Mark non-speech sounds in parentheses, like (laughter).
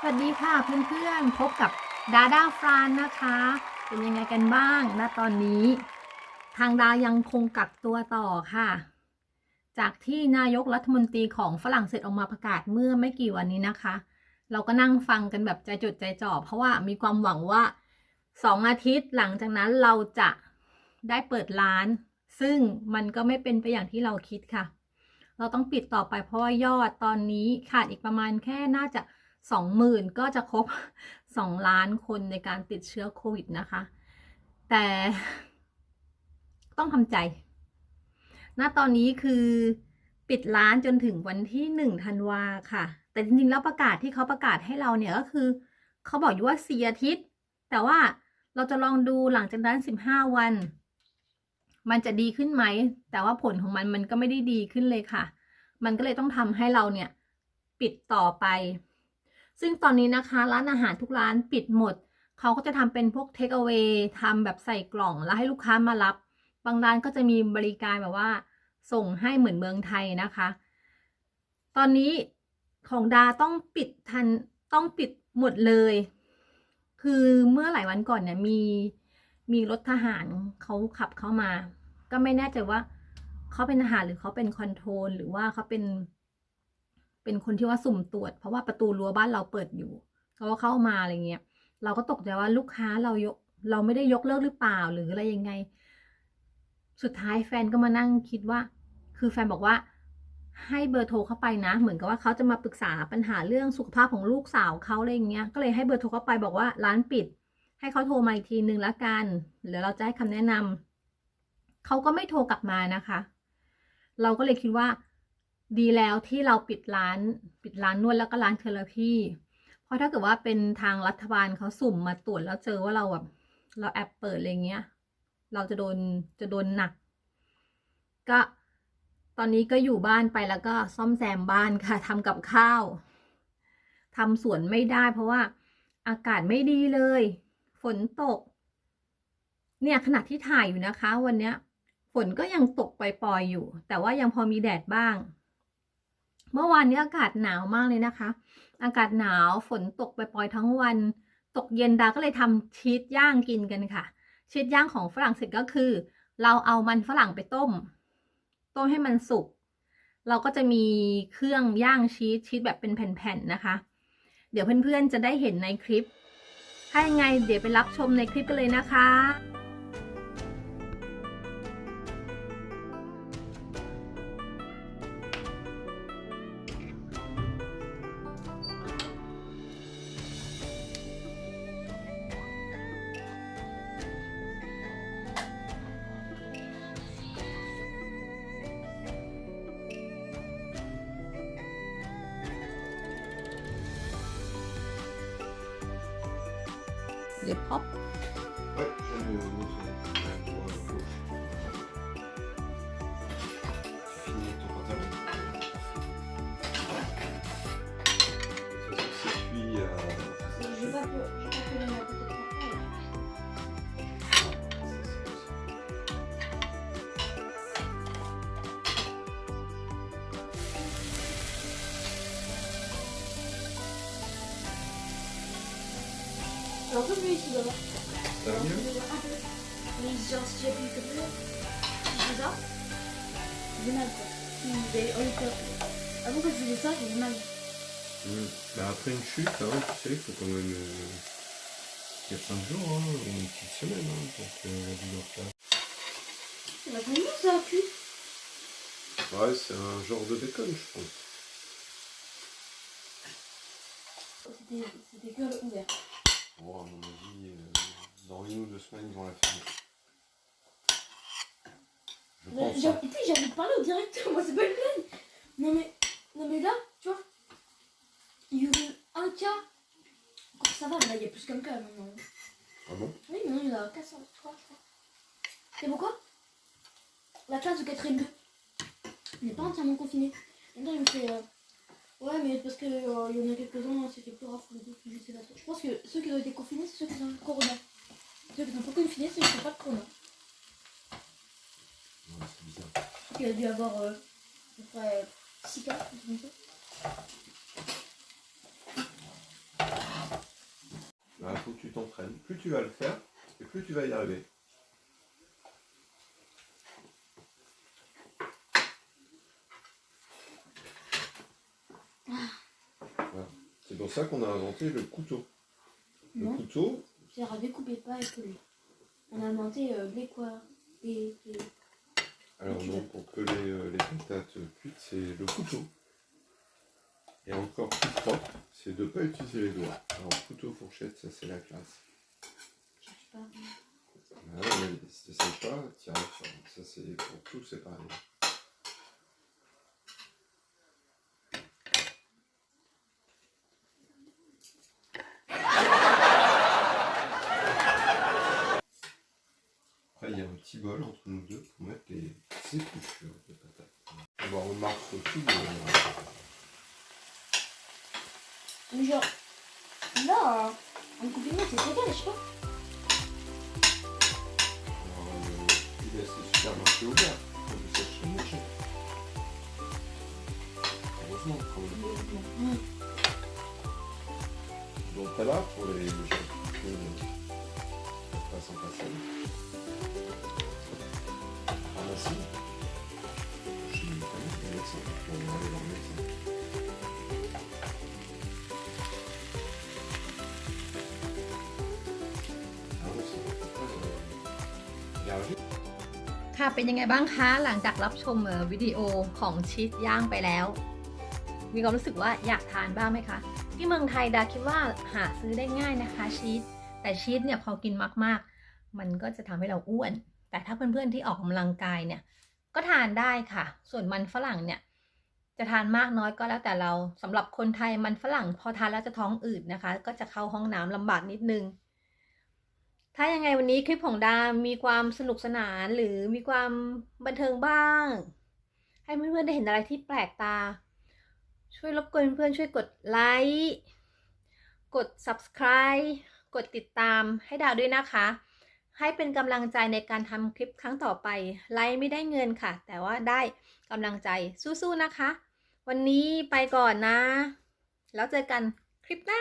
สวัสดีค่ะเพื่อนๆ พบกับดาด้าฟรานนะคะ เป็นยังไงกันบ้างณตอนนี้ ทางดายังคงกักตัวต่อค่ะ จากที่นายกรัฐมนตรีของฝรั่งเศสออกมาประกาศเมื่อไม่กี่วันนี้นะคะ เราก็นั่งฟังกันแบบใจจดใจจ่อเพราะว่ามีความหวังว่าสองอาทิตย์หลังจากนั้นเราจะได้เปิดร้าน ซึ่งมันก็ไม่เป็นไปอย่างที่เราคิดค่ะ เราต้องปิดต่อไปเพราะว่ายอดตอนนี้ขาดอีกประมาณแค่น่าจะ สองหมื่นก็จะครบสองล้านคนในการติดเชื้อโควิดนะคะ แต่ต้องทำใจ ณ ตอนนี้คือปิดร้านจนถึงวันที่หนึ่งธันวาค่ะ แต่จริงๆ แล้วประกาศที่เขาประกาศให้เราเนี่ยก็คือเขาบอกอยู่ว่าสี่อาทิตย์ แต่ว่าเราจะลองดูหลังจากนั้นสิบห้าวัน มันจะดีขึ้นไหม แต่ว่าผลของมันมันก็ไม่ได้ดีขึ้นเลยค่ะ มันก็เลยต้องทำให้เราเนี่ย ปิดต่อไป ซึ่งตอนนี้นะคะร้านอาหารทุกร้านปิดหมด เขาก็จะทำเป็นพวกเทคเอา a y ทำแบบใส่กล่องแล้วให้ลูกค้ามารับ บางร้านก็จะมีบริการแบบว่า ส่งให้เหมือนเมืองไทยนะคะ ตอนนี้ของดาต้องปิดทันต้องปิดหมดเลย คือเมื่อหลายวันก่อนเนี่ยมีมีรถทหารเขาขับเข้ามา ก็ไม่แน่ใจว่าเขาเป็นทหารหรือเขาเป็นคอนโทรลหรือว่าเขาเป็น เป็นคนที่ว่าสุ่มตรวจ เพราะว่าประตูรั้วบ้านเราเปิดอยู่เขาก็เข้ามาอะไรเงี้ยเราก็ตกใจว่าลูกค้าเรายกเราไม่ได้ยกเลิกหรือเปล่าหรืออะไรยังไง สุดท้ายแฟนก็มานั่งคิดว่า คือแฟนบอกว่าให้เบอร์โทรเข้าไปนะ เหมือนกับว่าเขาจะมาปรึกษาปัญหาเรื่องสุขภาพของลูกสาวเขาอะไรอย่างเงี้ย ก็เลยให้เบอร์โทรเข้าไปบอกว่าร้านปิด ให้เขาโทรมาอีกทีหนึ่งละกันเดี๋ยวเราจะให้คำแนะนำเขาก็ไม่โทรกลับมานะคะ เราก็เลยคิดว่า ดีแล้วที่เราปิดร้านปิดร้านนวดแล้วก็ร้านเทอราพีเพราะถ้าเกิดว่าเป็นทางรัฐบาลเขาสุ่มมาตรวจแล้วเจอว่าเราแบบเราแอบเปิดอะไรเงี้ย เราจะโดนจะโดนหนัก ก็ตอนนี้ก็อยู่บ้านไปแล้วก็ซ่อมแซมบ้านค่ะทำกับข้าวทำสวนไม่ได้ เพราะว่าอากาศไม่ดีเลย ฝนตก เนี่ยขณะที่ถ่ายอยู่นะคะ วันเนี้ยฝนก็ยังตกปล่อยๆอยู่ แต่ว่ายังพอมีแดดบ้าง เมื่อวานนี้อากาศหนาวมากเลยนะคะ อากาศหนาวฝนตกไปปล่อยทั้งวัน ตกเย็นดาก็เลยทำชีสย่างกินกันค่ะ ชีสย่างของฝรั่งเศสก็คือ เราเอามันฝรั่งไปต้ม ต้มให้มันสุก เราก็จะมีเครื่องย่างชีสชีสแบบเป็นแผ่นๆนะคะ เดี๋ยวเพื่อนๆจะได้เห็นในคลิป ถ้ายังไงเดี๋ยวไปรับชมในคลิปกันเลยนะคะ เดี๋ยวพ็อป Ouais, je vais un peu mieux ici d'abord. Ça va mieux Un peu. Mais genre si j'appuie comme ça, si je fais ça, j'ai mal quoi. J'ai on est top. Avant quand je faisais ça, j'avais mal. Hmm. Bah, après une chute, hein, tu sais, il faut quand même. euh, Il y a 5 jours, hein, ou une petite semaine, hein, pour que la douleur passe. C'est pas combien ça a pu Ouais, c'est un genre de bacon, je pense. C'était c'était que Bon, à mon avis, euh, dans une ou deux semaines, ils vont la fermer. Je Mais pense. j'ai hein. tu sais, j'ai envie de parler au directeur, (laughs) moi c'est pas une blague. Non mais, non mais là, tu vois, il y aurait un cas. Encore ça va, mais là il y a plus qu'un cas maintenant. Ah bon? Oui, maintenant il y en a 403, je crois. C'est pourquoi? La classe de 4 2 n'est pas entièrement confinée. Maintenant, il me fait. euh, ouais, mais parce qu'il y en a quelques-uns, c'était plus pour les autres, je sais pas trop. Je pense que ceux qui ont été confinés, c'est ceux qui ont le corona. Ceux qui sont pas confinés, c'est ceux qui n'ont pas de corona. Ouais, c'est bizarre. Il a dû avoir euh, à peu près 6 cas, un truc comme ça. faut que tu t'entraînes. Plus tu vas le faire, et plus tu vas y arriver. C'est pour ça qu'on a inventé le couteau. Le Non, couteau, c'est à découper pas et coller. On a inventé euh, les quoi les, les- alors non, pour que les, euh, les patates cuites, c'est le couteau. Et encore plus propre, c'est de ne pas utiliser les doigts. Alors couteau, fourchette, ça c'est la classe. Je sais pas. Ah mais si tu sais pas, pas. Ça c'est pour tout, c'est pareil. Après, il y a un petit bol entre nous deux pour mettre les de patates. On marque tout. euh, Mais genre, là, un c'est très bien, je alors, euh, il laisse les supermarchés ouverts. On peut s'acheter le marché. Heureusement, quand même. Donc là pour les gens qui ne pas s'en passer. Pharmacie. Chez le médecin, le médecin, pour aller voir le médecin. Ah oui, c'est pas très énergique. ค่ะเป็นยังไงบ้างคะ หลังจากรับชมเอ่อวิดีโอของชีสย่างไปแล้ว มีความรู้สึกว่าอยากทานบ้างไหมคะ ที่เมืองไทยดาคิดว่าหาซื้อได้ง่ายนะคะชีสแต่ชีสเนี่ยพอกินมากๆ มันก็จะทำให้เราอ้วน แต่ถ้าเพื่อนๆที่ออกกำลังกายเนี่ย ก็ทานได้ค่ะ ส่วนมันฝรั่งเนี่ย จะทานมากน้อยก็แล้วแต่เราสำหรับคนไทยมันฝรั่ง พอทานแล้วจะท้องอืดนะคะ ก็จะเข้าห้องน้ำลำบากนิดนึง ถ้ายังไงวันนี้คลิปของดามีความสนุกสนานหรือมีความบันเทิงบ้าง ให้เพื่อนๆได้เห็นอะไรที่แปลกตา ช่วยรบกวนเพื่อนๆช่วยกดไลค์กด subscribe กดติดตามให้ดาวด้วยนะคะ ให้เป็นกำลังใจในการทำคลิปครั้งต่อไป ไลค์ไม่ได้เงินค่ะ แต่ว่าได้กำลังใจสู้ๆนะคะ วันนี้ไปก่อนนะ แล้วเจอกันคลิปหน้า